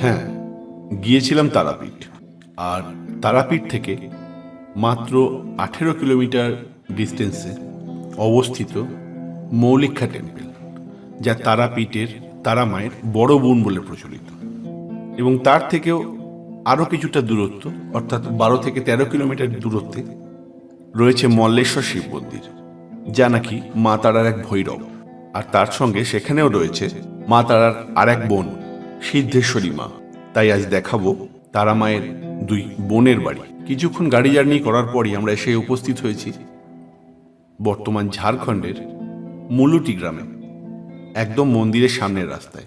হ্যাঁ গিয়েছিলাম তারাপীঠ। আর তারাপীঠ থেকে মাত্র আঠেরো কিলোমিটার ডিস্টেন্সে অবস্থিত মৌলিক্ষা টেম্পল, যা তারাপীঠের তারামায়ের বড় বোন বলে প্রচলিত। এবং তার থেকেও আরও কিছুটা দূরত্ব, অর্থাৎ বারো থেকে তেরো কিলোমিটার দূরত্বে রয়েছে মল্লেশ্বর শিব মন্দির, যা নাকি মা তারার এক ভৈরব। আর তার সঙ্গে সেখানেও রয়েছে মা তারার আর এক বোন সিদ্ধেশ্বরী মা। তাই আজ দেখাবো তারা মায়ের দুই বোনের বাড়ি। কিছুক্ষণ গাড়ি জার্নি করার পরই আমরা এসে উপস্থিত হয়েছি বর্তমান ঝাড়খণ্ডের মুলুটি গ্রামে, একদম মন্দিরের সামনের রাস্তায়।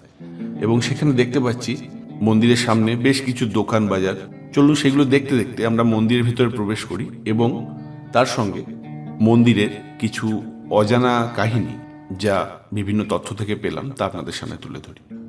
এবং সেখানে দেখতে পাচ্ছি মন্দিরের সামনে বেশ কিছু দোকান বাজার। চলুন সেগুলো দেখতে দেখতে আমরা মন্দিরের ভিতরে প্রবেশ করি এবং তার সঙ্গে মন্দিরের কিছু অজানা কাহিনী যা বিভিন্ন তথ্য থেকে পেলাম তা আপনাদের সামনে তুলে ধরি।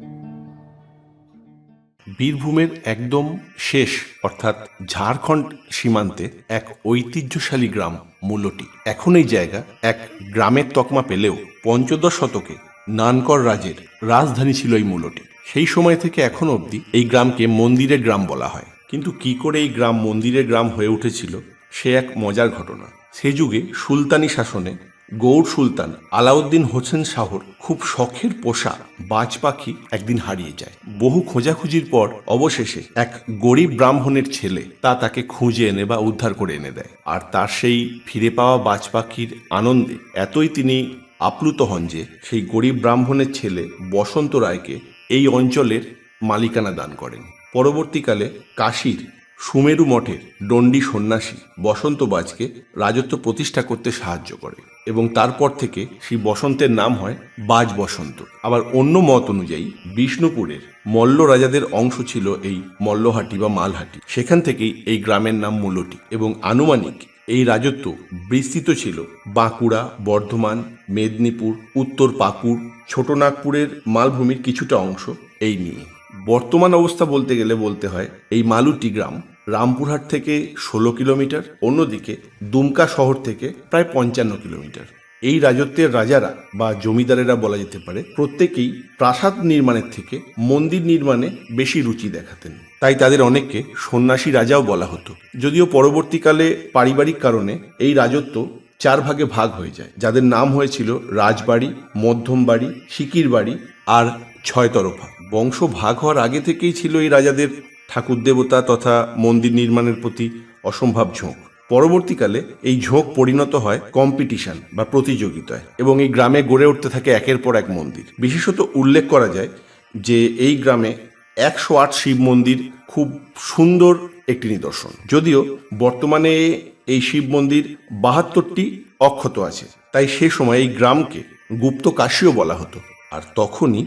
বীরভূমের একদম শেষ, অর্থাৎ ঝাড়খণ্ড সীমান্তে এক ঐতিহ্যশালী গ্রাম, মূলটি। এখন এই জায়গা এক গ্রামের তকমা পেলেও পঞ্চদশ শতকে নানকর রাজের রাজধানী ছিল এই মূলটি। সেই সময় থেকে এখন অবধি এই গ্রামকে মন্দিরের গ্রাম বলা হয়। কিন্তু কি করে এই গ্রাম মন্দিরের গ্রাম হয়ে উঠেছিল, সে এক মজার ঘটনা। সে যুগে সুলতানি শাসনে গৌড় সুলতান আলাউদ্দিন হোসেন শাহর খুব শখের পোষা বাজ পাখি একদিন হারিয়ে যায়। বহু খোঁজাখুঁজির পর অবশেষে এক গরিব ব্রাহ্মণের ছেলে তা তাকে খুঁজে এনে বা উদ্ধার করে এনে দেয়। আর তার সেই ফিরে পাওয়া বাজ পাখির আনন্দে এতই তিনি আপ্লুত হন যে সেই গরিব ব্রাহ্মণের ছেলে বসন্ত রায়কে এই অঞ্চলের মালিকানা দান করেন। পরবর্তীকালে কাশীর সুমেরু মঠের ডন্ডি সন্ন্যাসী বসন্ত বাজকে রাজত্ব প্রতিষ্ঠা করতে সাহায্য করে এবং তারপর থেকে সেই বসন্তের নাম হয় বাজ বসন্ত। আবার অন্য মত অনুযায়ী বিষ্ণুপুরের মল্ল রাজাদের অংশ ছিল এই মল্লহাটি বা মালহাটি। সেখান থেকেই এই গ্রামের নাম মূলটি এবং আনুমানিক এই রাজত্ব বিস্তৃত ছিল বাঁকুড়া, বর্ধমান, মেদিনীপুর, উত্তর পাকুড় ছোটনাগপুরের মালভূমির কিছুটা অংশ এই নিয়ে। বর্তমান অবস্থা বলতে গেলে বলতে হয় এই মালুটি গ্রাম রামপুরহাট থেকে ষোলো কিলোমিটার, অন্যদিকে দুমকা শহর থেকে প্রায় পঞ্চান্ন কিলোমিটার। এই রাজত্বের রাজারা বা জমিদারেরা বলা যেতে পারে, প্রত্যেকেই প্রাসাদ নির্মাণের থেকে মন্দির নির্মাণে বেশি রুচি দেখাতেন। তাই তাদের অনেককে সন্ন্যাসী রাজাও বলা হতো। যদিও পরবর্তীকালে পারিবারিক কারণে এই রাজত্ব চার ভাগে ভাগ হয়ে যায়। যাদের নাম হয়েছিল রাজবাড়ি মধ্যম বাড়ি সিকির বাড়ি আর ছয়তরফা। বংশ ভাগ হওয়ার আগে থেকেই ছিল এই রাজাদের ঠাকুর দেবতা তথা মন্দির নির্মাণের প্রতি অসম্ভব ঝোঁক। পরবর্তীকালে এই ঝোঁক পরিণত হয় কম্পিটিশন বা প্রতিযোগিতায় এবং এই গ্রামে গড়ে উঠতে থাকে একের পর এক মন্দির। বিশেষত উল্লেখ করা যায় যে এই গ্রামে একশো আট শিব মন্দির খুব সুন্দর একটি নিদর্শন। যদিও বর্তমানে এই শিব মন্দির বাহাত্তরটি অক্ষত আছে, তাই সে সময় এই গ্রামকে গুপ্ত কাশীও বলা হতো। আর তখনই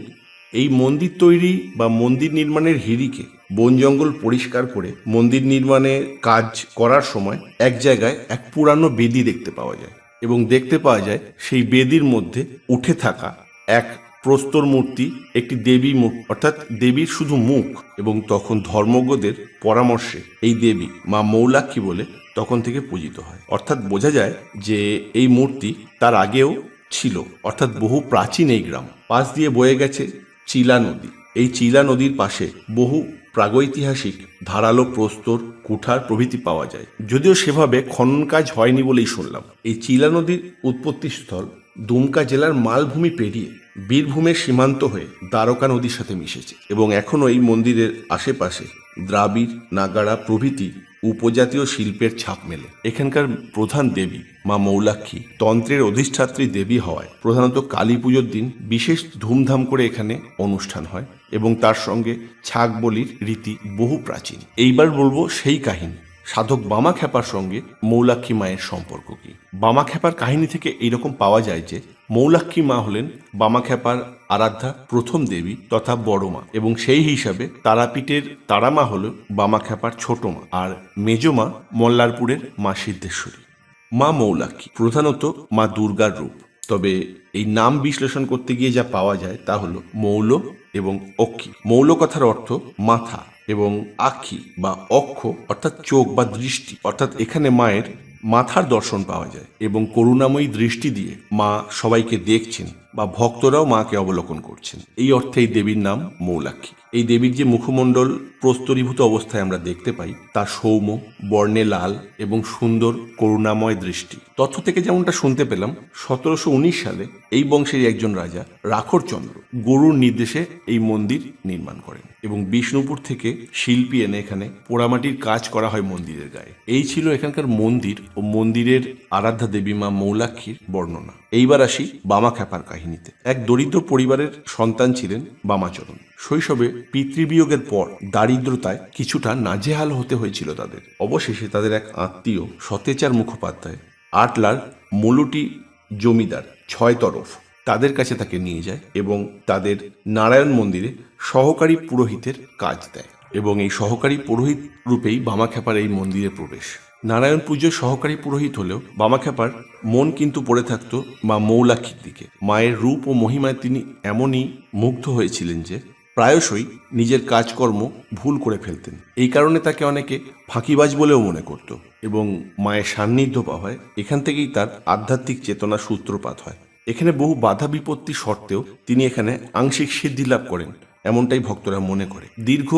এই মন্দির তৈরি বা মন্দির নির্মাণের হিড়িকে বন জঙ্গল পরিষ্কার করে মন্দির নির্মাণের কাজ করার সময় এক জায়গায় এক পুরানো বেদি দেখতে পাওয়া যায় এবং দেখতে পাওয়া যায় সেই বেদির মধ্যে উঠে থাকা এক প্রস্তর মূর্তি, একটি দেবী মুখ অর্থাৎ দেবীর শুধু মুখ এবং তখন ধর্মজ্ঞদের পরামর্শে এই দেবী, মা মৌলাক্ষী বলে তখন থেকে পূজিত হয়। অর্থাৎ বোঝা যায় যে এই মূর্তি তার আগেও ছিল, অর্থাৎ বহু প্রাচীন এই গ্রাম। পাশ দিয়ে বয়ে গেছে চিলা নদী। এই চিলা নদীর পাশে বহু প্রাগৈতিহাসিক, ধারালো প্রস্তর, কুঠার প্রভৃতি পাওয়া যায়। যদিও সেভাবে খনন কাজ হয়নি বলেই শুনলাম। এই চিলা নদীর উৎপত্তিস্থল দুমকা জেলার মালভূমি পেরিয়ে বীরভূমের সীমান্ত হয়ে দ্বারকা নদীর সাথে মিশেছে এবং এখনও এই মন্দিরের আশেপাশে দ্রাবিড়, নাগাড়া প্রভৃতি উপজাতীয় শিল্পের ছাপ মেলে। এখানকার প্রধান দেবী, মা মৌলাক্ষী, তন্ত্রের অধিষ্ঠাত্রী দেবী হওয়ায় প্রধানত কালী পুজোর দিন বিশেষ ধুমধাম করে এখানে অনুষ্ঠান হয় এবং তার সঙ্গে ছাগ বলির রীতি বহু প্রাচীন। এইবার বলব সেই কাহিনী। সাধক বামা খ্যাপার সঙ্গে মৌলাক্ষী মায়ের সম্পর্ক কি? বামা খ্যাপার কাহিনী থেকে এইরকম পাওয়া যায় যে, মৌলাক্ষী মা হলেন বামা খ্যাপার আরাধ্যা প্রথম দেবী তথা বড় মা এবং সেই হিসাবে তারাপীঠের তারামা হল বামা খ্যাপার ছোট মা আর মেজমা মল্লারপুরের মা সিদ্ধেশ্বরী। মা মৌলাক্ষী, প্রধানত মা দুর্গার রূপ। তবে এই নাম বিশ্লেষণ করতে গিয়ে যা পাওয়া যায় তা হলো মৌল এবং অক্ষী। মৌল কথার অর্থ মাথা। এবং আক্ষি বা অক্ষ, অর্থাৎ চোখ বা দৃষ্টি, অর্থাৎ এখানে মায়ের মাথার দর্শন পাওয়া যায় এবং করুণাময়ী দৃষ্টি দিয়ে মা সবাইকে দেখছেন বা ভক্তরাও মাকে অবলোকন করছেন। এই অর্থে এই দেবীর নাম মৌলাক্ষী। এই দেবীর যে মুখমণ্ডল প্রস্তরীভূত অবস্থায় আমরা দেখতে পাই, তা সৌম্য, বর্ণে লাল এবং সুন্দর করুণাময় দৃষ্টি। তথ্য থেকে যেমনটা শুনতে পেলাম, সতেরোশো উনিশ সালে এই বংশের একজন রাজা রাখরচন্দ্র গরুর নির্দেশে এই মন্দির নির্মাণ করেন এবং বিষ্ণুপুর থেকে শিল্পী এনে এখানে পোড়ামাটির কাজ করা হয় মন্দিরের গায়ে। এই ছিল এখানকার মন্দির ও মন্দিরের আরাধ্যা দেবী মা মৌলাক্ষীর বর্ণনা। এইবার আসি বামা খ্যাপার কাহিনীতে। এক দরিদ্র পরিবারের সন্তান ছিলেন বামাচরণ। শৈশবে পিতৃবিয়োগের পর দারিদ্রতায় কিছুটা নাজেহাল হতে হয়েছিল তাদের। অবশেষে তাদের এক আত্মীয় সতেচার মুখোপাধ্যায় আটলার মুলুটি জমিদার, ছয় তরফ। তাদের কাছে তাকে নিয়ে যায় এবং তাদের নারায়ণ মন্দিরে সহকারী পুরোহিতের কাজ দেয় এবং এই সহকারী পুরোহিত রূপেই বামাখ্যাপার এই মন্দিরে প্রবেশ। নারায়ণ পুজোর সহকারী পুরোহিত হলেও বামাখ্যাপার মন কিন্তু পড়ে থাকতো মা মৌলাক্ষীর দিকে। মায়ের রূপ ও মহিমায় তিনি এমনই মুগ্ধ হয়েছিলেন যে প্রায়শই নিজের কাজকর্ম ভুল করে ফেলতেন। এই কারণে তাকে অনেকে ফাঁকিবাজ বলেও মনে করত এবং মায়ের সান্নিধ্য পাওয়া হয়। এখান থেকেই তার আধ্যাত্মিক চেতনা সূত্রপাত হয়। এখানে বহু বাধা বিপত্তি সত্ত্বেও তিনি এখানে আংশিক সিদ্ধি লাভ করেন, এমনটাই ভক্তরা মনে করে। দীর্ঘ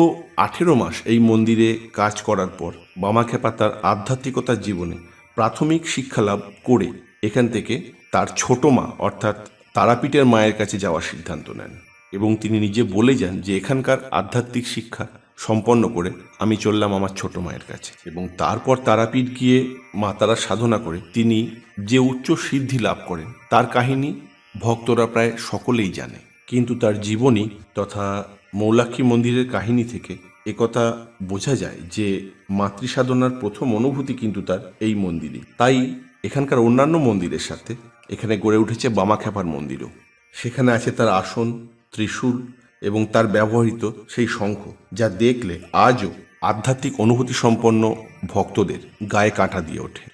আঠেরো মাস এই মন্দিরে কাজ করার পর বামাখ্যাপা তার আধ্যাত্মিকতার জীবনে প্রাথমিক শিক্ষা লাভ করে এখান থেকে তার ছোট মা, অর্থাৎ তারাপীঠের মায়ের কাছে যাওয়ার সিদ্ধান্ত নেন। এবং তিনি নিজে বলে যান যে এখানকার আধ্যাত্মিক শিক্ষা সম্পন্ন করে আমি চললাম আমার ছোট মায়ের কাছে। এবং তারপর তারাপীঠ গিয়ে মা তারা সাধনা করে। তিনি যে উচ্চ সিদ্ধি লাভ করেন, তার কাহিনী ভক্তরা প্রায় সকলেই জানে। কিন্তু তার জীবনী তথা মৌলাক্ষী মন্দিরের কাহিনী থেকে একথা বোঝা যায় যে মাতৃসাধনার প্রথম অনুভূতি কিন্তু তার এই মন্দিরে তাই এখানকার অন্যান্য মন্দিরের সাথে এখানে গড়ে উঠেছে বামাখ্যাপার মন্দিরও। সেখানে আছে তার আসন ত্রিশূল এবং তার ব্যবহৃত সেই শঙ্খ যা দেখলে আজও আধ্যাত্মিক অনুভূতি সম্পন্ন ভক্তদের গায়ে কাঁটা দিয়ে ওঠে।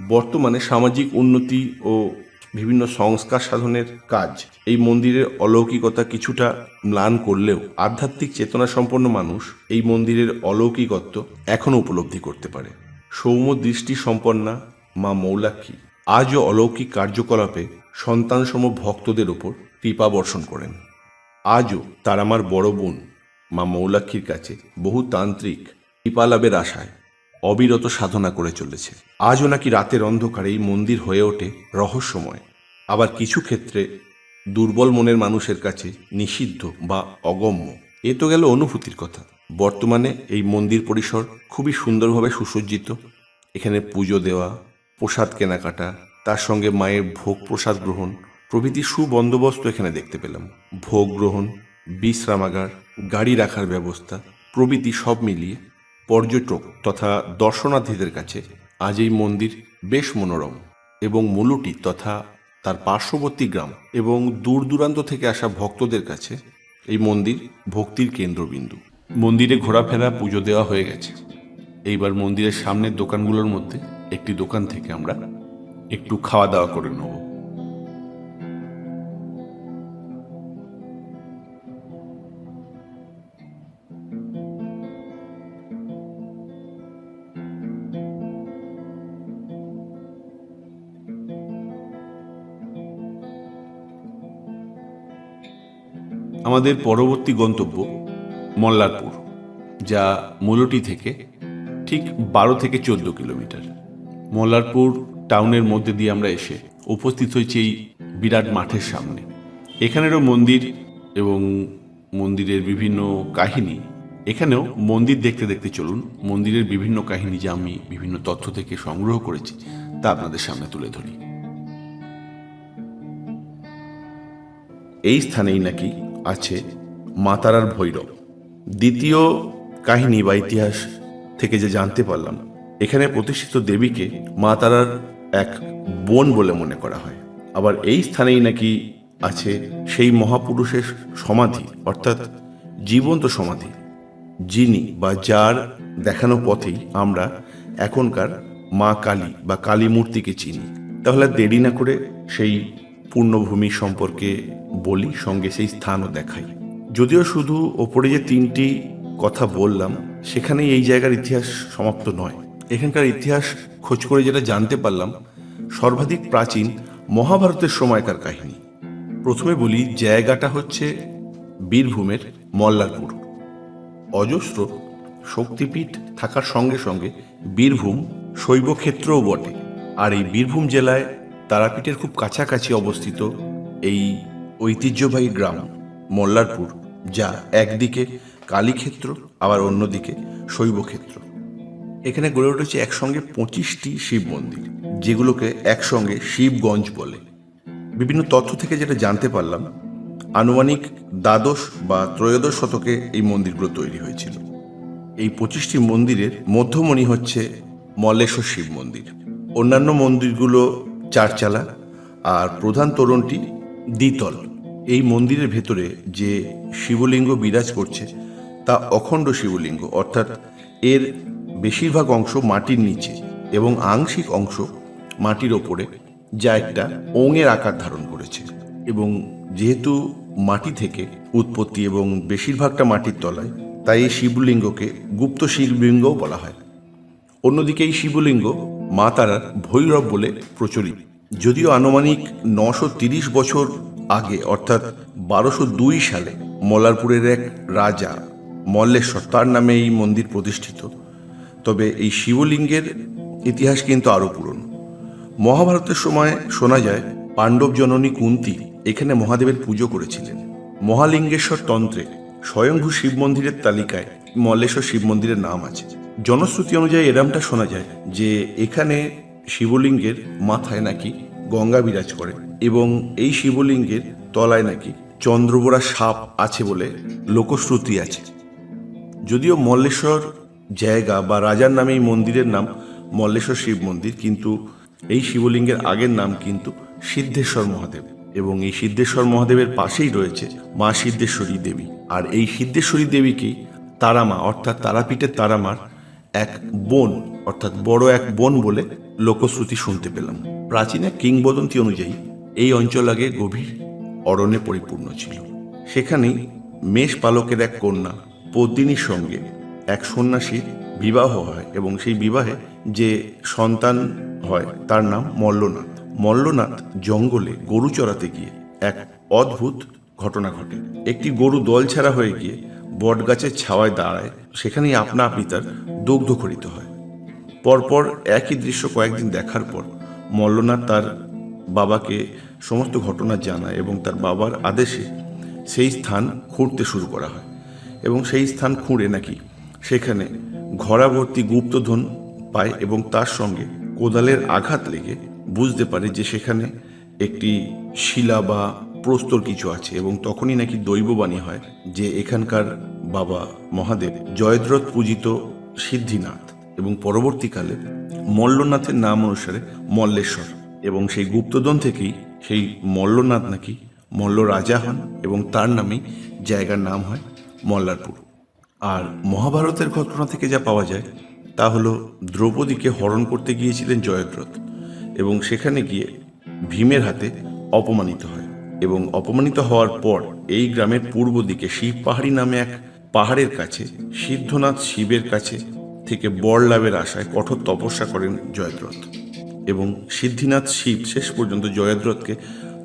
বর্তমানে সামাজিক উন্নতি ও বিভিন্ন সংস্কার সাধনের কাজ। এই মন্দিরের অলৌকিকতা কিছুটা ম্লান করলেও আধ্যাত্মিক চেতনা সম্পন্ন মানুষ এই মন্দিরের অলৌকিকত্ব এখনও উপলব্ধি করতে পারে। সৌম্য দৃষ্টি সম্পন্না মা মৌলাক্ষী আজও অলৌকিক কার্যকলাপে সন্তানসম ভক্তদের ওপর কৃপা বর্ষণ করেন। আজও তার আমার বড় বোন মা মৌলাক্ষীর কাছে বহু তান্ত্রিক কৃপালাভের আশায় অবিরত সাধনা করে চলেছে। আজও নাকি রাতের অন্ধকারে এই মন্দির হয়ে ওঠে রহস্যময়। আবার কিছু ক্ষেত্রে দুর্বল মনের মানুষের কাছে নিষিদ্ধ বা অগম্য। এ তো গেল অনুভূতির কথা। বর্তমানে এই মন্দির পরিসর খুবই সুন্দরভাবে সুসজ্জিত। এখানে পুজো দেওয়া, প্রসাদ কেনাকাটা, তার সঙ্গে মায়ের ভোগ প্রসাদ গ্রহণ, প্রভৃতি সুবন্দোবস্ত এখানে দেখতে পেলাম। ভোগ গ্রহণ, বিশ্রামাগার, গাড়ি রাখার ব্যবস্থা, প্রভৃতি সব মিলিয়ে পর্যটক তথা দর্শনার্থীদের কাছে আজ এই মন্দির বেশ মনোরম এবং মুলুটি তথা তার পার্শ্ববর্তী গ্রাম এবং দূর দূরান্ত থেকে আসা ভক্তদের কাছে এই মন্দির ভক্তির কেন্দ্রবিন্দু। মন্দিরে ঘোরাফেরা, পুজো দেওয়া হয়ে গেছে। এইবার মন্দিরের সামনের দোকানগুলোর মধ্যে একটি দোকান থেকে আমরা একটু খাওয়া দাওয়া করে নেব। আমাদের পরবর্তী গন্তব্য মল্লারপুর, যা মুলটি থেকে ঠিক বারো থেকে চোদ্দ কিলোমিটার। মল্লারপুর টাউনের মধ্যে দিয়ে আমরা এসে উপস্থিত হয়েছি এই বিরাট মাঠের সামনে। এখানেরও মন্দির এবং মন্দিরের বিভিন্ন কাহিনী। এখানেও মন্দির দেখতে দেখতে চলুন, মন্দিরের বিভিন্ন কাহিনী যা আমি বিভিন্ন তথ্য থেকে সংগ্রহ করেছি, তা আপনাদের সামনে তুলে ধরি। এই স্থানেই নাকি আছে মাতারার ভৈরব। দ্বিতীয় কাহিনী বা ইতিহাস থেকে যে জানতে পারলাম, এখানে প্রতিষ্ঠিত দেবীকে মা তারার এক বোন বলে মনে করা হয়। আবার এই স্থানেই নাকি আছে সেই মহাপুরুষের সমাধি, অর্থাৎ জীবন্ত সমাধি, যিনি বা যার দেখানো পথেই আমরা এখনকার মা কালী বা কালী মূর্তিকে চিনি। তাহলে দেরি না করে সেই পূর্ণভূমি সম্পর্কে বলি, সঙ্গে সেই স্থানও দেখাই। যদিও শুধু ওপরে যে তিনটি কথা বললাম, সেখানেই এই জায়গার ইতিহাস সমাপ্ত নয়। এখানকার ইতিহাস খোঁজ করে যেটা জানতে পারলাম, সর্বাধিক প্রাচীন মহাভারতের সময়কার কাহিনী। প্রথমে বলি, জায়গাটা হচ্ছে বীরভূমের মল্লারপুর। অজস্র শক্তিপীঠ থাকার সঙ্গে সঙ্গে বীরভূম শৈবক্ষেত্রও বটে। আর এই বীরভূম জেলায় তারাপীঠের খুব কাছাকাছি অবস্থিত এই ঐতিহ্যবাহী গ্রাম, মল্লারপুর, যা একদিকে কালীক্ষেত্র, আবার অন্যদিকে শৈবক্ষেত্র। এখানে গড়ে উঠেছে একসঙ্গে পঁচিশটি শিব মন্দির, যেগুলোকে একসঙ্গে শিবগঞ্জ বলে। বিভিন্ন তথ্য থেকে যেটা জানতে পারলাম, আনুমানিক দ্বাদশ বা ত্রয়োদশ শতকে এই মন্দিরগুলো তৈরি হয়েছিল। এই পঁচিশটি মন্দিরের মধ্যমণি হচ্ছে মল্লেশ্বর শিব মন্দির। অন্যান্য মন্দিরগুলো চারচালা আর প্রধান তোরণটি দ্বিতল। এই মন্দিরের ভেতরে যে শিবলিঙ্গ বিরাজ করছে, তা অখণ্ড শিবলিঙ্গ, অর্থাৎ এর বেশিরভাগ অংশ মাটির নিচে এবং আংশিক অংশ মাটির ওপরে, যা একটা ওঙের আকার ধারণ করেছে। এবং যেহেতু মাটি থেকে উৎপত্তি এবং বেশিরভাগটা মাটির তলায়, তাই এই শিবলিঙ্গকে গুপ্ত শিবলিঙ্গও বলা হয়। অন্যদিকে এই শিবলিঙ্গ মা তারার ভৈরব বলে প্রচলিত। যদিও আনুমানিক নশো বছর আগে, অর্থাৎ বারোশো সালে, মল্লারপুরের এক রাজা মল্লেশ্বর, তার নামে এই মন্দির প্রতিষ্ঠিত। তবে এই শিবলিঙ্গের ইতিহাস কিন্তু আরও পুরনো। মহাভারতের সময় শোনা যায়, পাণ্ডব জননী কুন্তি এখানে মহাদেবের পুজো করেছিলেন। মহালিঙ্গেশ্বর তন্ত্রে স্বয়ংভূ শিব মন্দিরের তালিকায় মল্লেশ্বর শিব মন্দিরের নাম আছে। জনশ্রুতি অনুযায়ী এরামটা শোনা যায় যে এখানে শিবলিঙ্গের মাথায় নাকি গঙ্গা বিরাজ করে এবং এই শিবলিঙ্গের তলায় নাকি চন্দ্রবোড়া সাপ আছে বলে লোকশ্রুতি আছে। যদিও মল্লেশ্বর জায়গা বা রাজার নামে এই মন্দিরের নাম মল্লেশ্বর শিব মন্দির, কিন্তু এই শিবলিঙ্গের আগের নাম কিন্তু সিদ্ধেশ্বর মহাদেব এবং এই সিদ্ধেশ্বর মহাদেবের পাশেই রয়েছে মা সিদ্ধেশ্বরী দেবী। আর এই সিদ্ধেশ্বরী দেবীকেই তারামা অর্থাৎ তারাপীঠের তারামার এক বোন, অর্থাৎ বড় এক বোন বলে লোকশ্রুতি শুনতে পেলাম। প্রাচীন এক কিংবদন্তি অনুযায়ী এই অঞ্চল আগে গভীর অরণ্যে পরিপূর্ণ ছিল। সেখানেই মেষ পালকের এক কন্যা পদ্মিনীর সঙ্গে এক সন্ন্যাসীর বিবাহ হয় এবং সেই বিবাহে যে সন্তান হয় তার নাম মল্লনাথ। মল্লনাথ জঙ্গলে গরু চড়াতে গিয়ে এক অদ্ভুত ঘটনা ঘটে। একটি গরু দল ছাড়া হয়ে গিয়ে বটগাছের ছাওয়ায় দাঁড়ায়, সেখানেই আপনা আপনি তার দুগ্ধ খরিত হয়। পরপর একই দৃশ্য কয়েকদিন দেখার পর মল্লনাথ তার বাবাকে সমস্ত ঘটনা জানায় এবং তার বাবার আদেশে সেই স্থান খুঁড়তে শুরু করা হয় এবং সেই স্থান খুঁড়ে নাকি সেখানে ঘরাভর্তি গুপ্তধন পায় এবং তার সঙ্গে কোদালের আঘাত লেগে বুঝতে পারে যে সেখানে একটি শিলা বা প্রস্তর কিছু আছে এবং তখনই নাকি দৈববাণী হয় যে এখানকার বাবা মহাদেব জয়দ্রথ পূজিত সিদ্ধিনাথ এবং পরবর্তীকালে মল্লনাথের নাম অনুসারে মল্লেশ্বর এবং সেই গুপ্তধন থেকেই সেই মল্লনাথ নাকি মল্ল রাজা হন এবং তার নামেই জায়গার নাম হয় মল্লারপুর। আর মহাভারতের ঘটনা থেকে যা পাওয়া যায় তা হলো দ্রৌপদীকে হরণ করতে গিয়েছিলেন জয়দ্রথ এবং সেখানে গিয়ে ভীমের হাতে অপমানিত হয়। এবং অপমানিত হওয়ার পর এই গ্রামের পূর্ব দিকে শিব পাহাড়ি নামে এক পাহাড়ের কাছে, সিদ্ধনাথ শিবের কাছে থেকে বর লাভের আশায় কঠোর তপস্যা করেন জয়দ্রথ। এবং সিদ্ধিনাথ শিব শেষ পর্যন্ত জয়দ্রথকে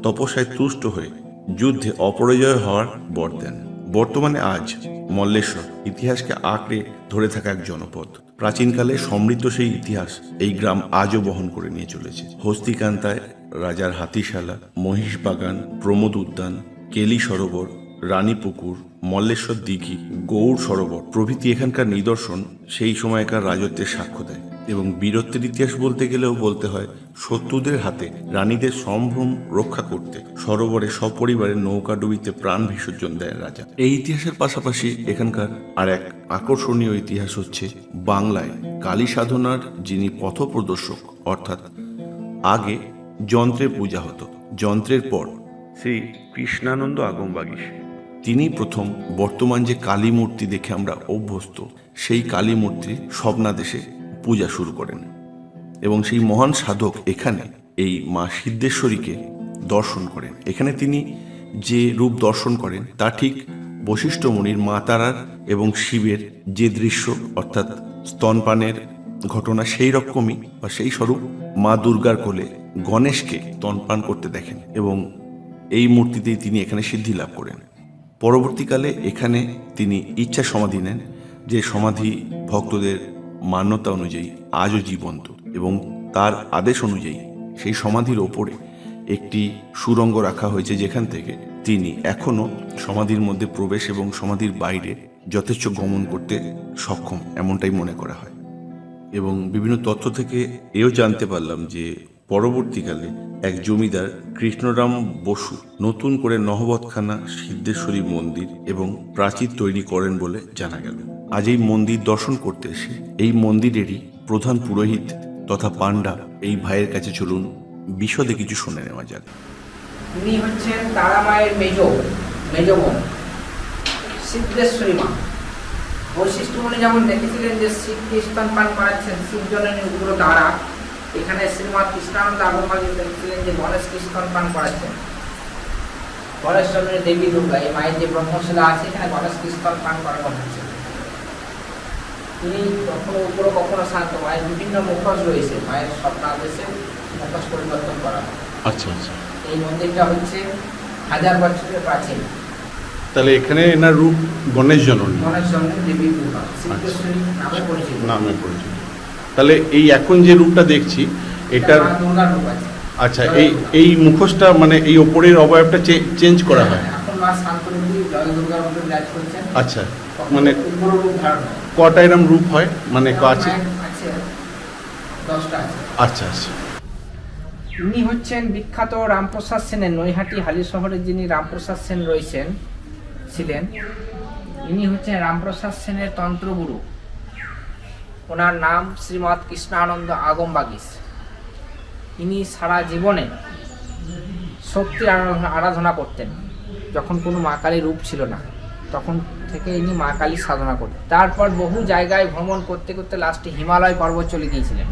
তপস্যায় তুষ্ট হয়ে যুদ্ধে অপরাজয় হওয়ার বর দেন। বর্তমানে আজ মল্লেশ্বর ইতিহাসকে আঁকড়ে ধরে থাকা এক জনপদ। প্রাচীনকালে সমৃদ্ধ সেই ইতিহাস এই গ্রাম আজও বহন করে নিয়ে চলেছে। হস্তিকান্তায় রাজার হাতিশালা, মহিষ বাগান, প্রমোদ উদ্যান, কেলি সরোবর রানীপুকুর মল্লেশ্বর দিঘি গৌড় সরোবর প্রভৃতি এখানকার নিদর্শন সেই সময়কার রাজত্বের সাক্ষ্য দেয় এবং বীরত্বের ইতিহাস বলতে গেলেও বলতে হয় শত্রুদের হাতে রানীদের সম্ভ্রম রক্ষা করতে সরোবরে সপরিবারে নৌকা ডুবিতে প্রাণ বিসর্জন দেয় রাজা। এই ইতিহাসের পাশাপাশি এখানকার আর এক আকর্ষণীয় ইতিহাস হচ্ছে বাংলায় কালী সাধনার যিনি পথপ্রদর্শক, অর্থাৎ আগে যন্ত্রের পূজা হতো। যন্ত্রের পর শ্রী কৃষ্ণানন্দ আগমবাগীশ তিনি প্রথম বর্তমান যে কালী মূর্তি দেখে আমরা অভ্যস্ত সেই কালী মূর্তি স্বপ্নাদেশে পূজা শুরু করেন। এবং সেই মহান সাধক এখানে এই মা সিদ্ধেশ্বরীকে দর্শন করেন। এখানে তিনি যে রূপ দর্শন করেন তা ঠিক বশিষ্ঠ মুনির মা তারার এবং শিবের যে দৃশ্য অর্থাৎ স্তনপানের ঘটনা সেই রকমই বা সেই স্বরূপ মা দুর্গার কোলে গণেশকে তনপান করতে দেখেন এবং এই মূর্তিতেই তিনি এখানে সিদ্ধি লাভ করেন। পরবর্তীকালে এখানে তিনি ইচ্ছা সমাধি নেন, যে সমাধি ভক্তদের মান্যতা অনুযায়ী আজও জীবন্ত এবং তার আদেশ অনুযায়ী সেই সমাধির ওপরে একটি সুরঙ্গ রাখা হয়েছে যেখান থেকে তিনি এখনও সমাধির মধ্যে প্রবেশ এবং সমাধির বাইরে যথেষ্ট গমন করতে সক্ষম এমনটাই মনে করা হয়। এবং বিভিন্ন তথ্য থেকে এও জানতে পারলাম যে পরবর্তীকালে এক জমিদার কৃষ্ণরাম বসু নতুন করে নহবতখানা সিদ্ধেশ্বরী মন্দির এবং প্রাচীর তৈরি করেন বলে জানা গেল। আজ এই মন্দির দর্শন করতে এসে এই মন্দিরেরই প্রধান পুরোহিত তথা পাণ্ডা এই ভাইয়ের কাছে চলুন বিশদে কিছু শুনে নেওয়া যাক। উনি হচ্ছেন তারামায়ের মেজ মেজ বোন সিদ্ধেশ্বরী মা। বৈশিষ্ট্য উনি যেমন দেখেছিলেন যে শিবকে স্তনপান করাচ্ছেন, শিবজননী উগ্র তারা এখানে শ্রীমৎ কৃষ্ণানন্দ দেখেছিলেন যে গণেশকে স্তনপান করাচ্ছেন গণেশ চন্দ্রের দেবী দুর্গা এই মায়ের যে ব্রহ্মশিলা আছে এখানে গণেশকে স্তনপান করানো হচ্ছে। তিনি কখনো উপরে কখনো শান্ত মায়ের বিভিন্ন মুখোশ রয়েছে মায়ের স্বপ্নাদেশে মুখোশ পরিবর্তন করা। আচ্ছা আচ্ছা। এই মন্দিরটা হচ্ছে হাজার বছরের প্রাচীন। তাহলে এখানে এনার রূপ গণেশ জননী। গণেশ চন্দ্রের দেবী দুর্গা নামে পরিচিত। নামে পরিচিত। তাহলে এই এখন যে রূপটা দেখছি এটার আচ্ছা এই এই মুখোশটা মানে এই ওপরের অবয়বটা চেঞ্জ করা হয়। করছেন। আচ্ছা মানে হয়। কটা এরম রূপ হয়? মানে আছে আচ্ছা আচ্ছা। ইনি হচ্ছেন বিখ্যাত রামপ্রসাদ সেনের নৈহাটি হালি শহরে যিনি রামপ্রসাদ সেন রয়েছেন ছিলেন ইনি হচ্ছেন রামপ্রসাদ সেনের তন্ত্রগুরু। ওনার নাম শ্রীমৎ কৃষ্ণানন্দ আগম বাগিস ইনি সারা জীবনে শক্তির আরাধনা আরাধনা করতেন। যখন কোনো মা কালীর রূপ ছিল না, তখন থেকে ইনি মা কালীর সাধনা করতেন। তারপর বহু জায়গায় ভ্রমণ করতে করতে লাস্টে হিমালয় পর্বত চলে গিয়েছিলেন।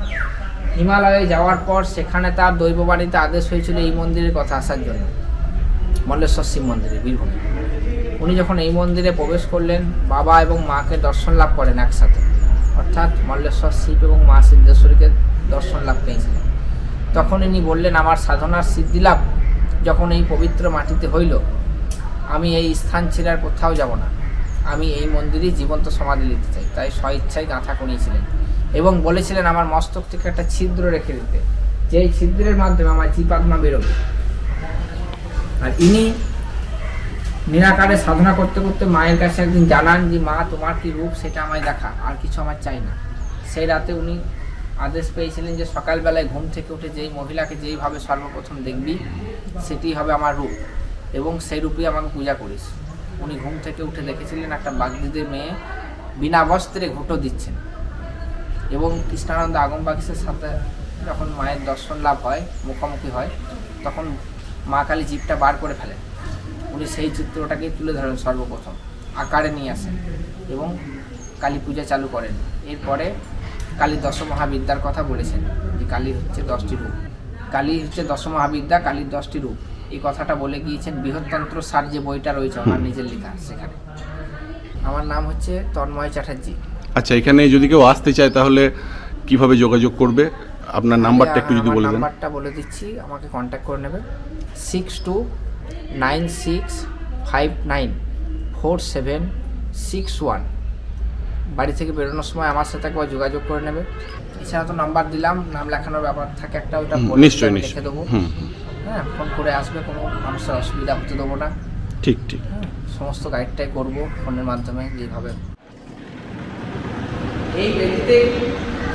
হিমালয়ে যাওয়ার পর সেখানে তার দৈববাণীতে আদেশ হয়েছিল এই মন্দিরের কথা আসার জন্য। মল্লেশ্বর শিব মন্দিরে, বীরভূমে। উনি যখন এই মন্দিরে প্রবেশ করলেন, বাবা এবং মাকে দর্শন লাভ করেন একসাথে। অর্থাৎ মল্লেশ্বর শিব এবং মা সিদ্ধেশ্বরীকে দর্শন লাভ পেয়েছিলেন। তখন ইনি বললেন, আমার সাধনার সিদ্ধি লাভ। যখন এই পবিত্র মাটিতে হইল, আমি এই স্থান ছেড়ে আর কোথাও যাব না। আমি এই মন্দিরেই জীবন্ত সমাধি দিতে চাই। তাই স্বইচ্ছায় গাঁথা করিয়েছিলেন এবং বলেছিলেন, আমার মস্তক থেকে একটা ছিদ্র রেখে দিতে। যেই ছিদ্রের মাধ্যমে আমার জীবাত্মা বেরোবে। আর ইনি নিরাকারে সাধনা করতে করতে মায়ের কাছে একদিন জানান যে, মা, তোমার কি রূপ সেটা আমায় দেখা, আর কিছু আমার চাই না। সেই রাতে উনি আদেশ পেয়েছিলেন যে, সকালবেলায় ঘুম থেকে উঠে যেই মহিলাকে যেইভাবে সর্বপ্রথম দেখবি, সেটি হবে আমার রূপ, এবং সেই রূপই আমাকে পূজা করিস। উনি ঘুম থেকে উঠে দেখেছিলেন একটা বাগদিদের মেয়ে বিনা বস্ত্রে ঘুঁটো দিচ্ছেন। এবং কৃষ্ণানন্দ আগম বাগিসের সাথে যখন মায়ের দর্শন লাভ হয়, মুখোমুখি হয়, তখন মা কালী জীবটা বার করে ফেলেন। উনি সেই চিত্রটাকেই তুলে ধরেন সর্বপ্রথম আকারে নিয়ে আসেন এবং কালী পূজা চালু করেন। এরপরে কালী দশমহাবিদ্যার কথা বলেছেন যে কালীর হচ্ছে দশটি রূপ। কালী হচ্ছে দশমহাবিদ্যা কালীর দশটি রূপ। এই কথাটা বলে গিয়েছেন বৃহত্তন্ত্র সার যে বইটা রয়েছে আমার নিজের লেখা সেখানে। আমার নাম হচ্ছে তন্ময় চ্যাটার্জি। আচ্ছা এখানে যদি কেউ আসতে চায় তাহলে কীভাবে যোগাযোগ করবে? আপনার নাম্বারটা একটু যদি বলে দেন। নাম্বারটা বলে দিচ্ছি আমাকে কন্ট্যাক্ট করে নেবেন six two nine six five nine four seven six one. বাড়ি থেকে বেরোনোর সময় আমার সাথে একবার যোগাযোগ করে নেবে। এছাড়া তো নাম্বার দিলাম নাম লেখানোর ব্যাপার থাকে একটা ওটা হুম, নিশ্চয়ই লিখে দেবো। হ্যাঁ ফোন করে আসবে কোনো মানুষের অসুবিধা হতে দেবো না। ঠিক ঠিক। হ্যাঁ, সমস্ত গাইডটাই করব ফোনের মাধ্যমে যেভাবে। এই বেদিতে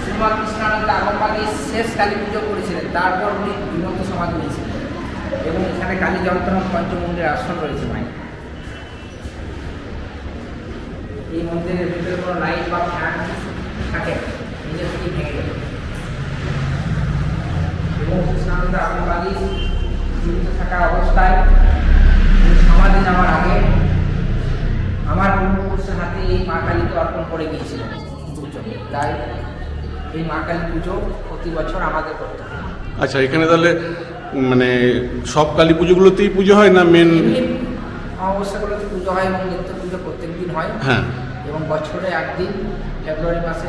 শ্রীমৎ কৃষ্ণানন্দ আগমবাদী শেষ কালী পুজো করেছিলেন। তারপর উনি জীবন্ত সমাধি নিয়েছিলেন। এবং এখানে কালী যন্ত্রণা পঞ্চমন্দির আসন রয়েছে মায়ের। এই মন্দিরের ভিতরে কোনো লাইট বা ফ্যান থাকে না, নিজে থেকে ভেঙে যাবে এবং কৃষ্ণানন্দ আগমবাদী জীবিত থাকা অবস্থায় সমাধি যাওয়ার আগে আমার পূর্বপুরুষের হাতে এই মা কালীকে অর্পণ করে গিয়েছিল পুজো তাই এই মা কালী পুজো প্রতি বছর আমাদের করতে আচ্ছা এখানে তাহলে মানে সব কালী পুজোগুলোতেই পুজো হয় না মেন অমাবস্যাগুলোতে পুজো হয় এবং নিত্য পুজো প্রত্যেক দিন হয়। হ্যাঁ। এবং বছরে একদিন ফেব্রুয়ারি মাসে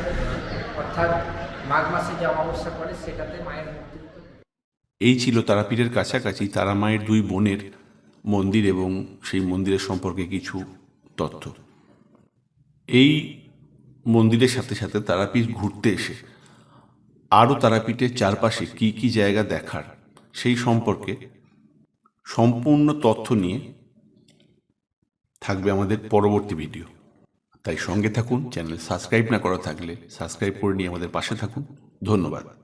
অর্থাৎ মাঘ মাসে যে অমাবস্যা পড়ে সেটাতে মায়ের মূর্তি এই ছিল তারাপীঠের কাছাকাছি তারা মায়ের দুই বোনের মন্দির এবং সেই মন্দিরের সম্পর্কে কিছু তথ্য। এই মন্দিরের সাথে সাথে তারাপীঠ ঘুরতে এসে আরও তারাপীঠের চারপাশে কি কি জায়গা দেখার সেই সম্পর্কে সম্পূর্ণ তথ্য নিয়ে থাকবে আমাদের পরবর্তী ভিডিও। তাই সঙ্গে থাকুন, চ্যানেল সাবস্ক্রাইব না করা থাকলে সাবস্ক্রাইব করে নিয়ে আমাদের পাশে থাকুন। ধন্যবাদ।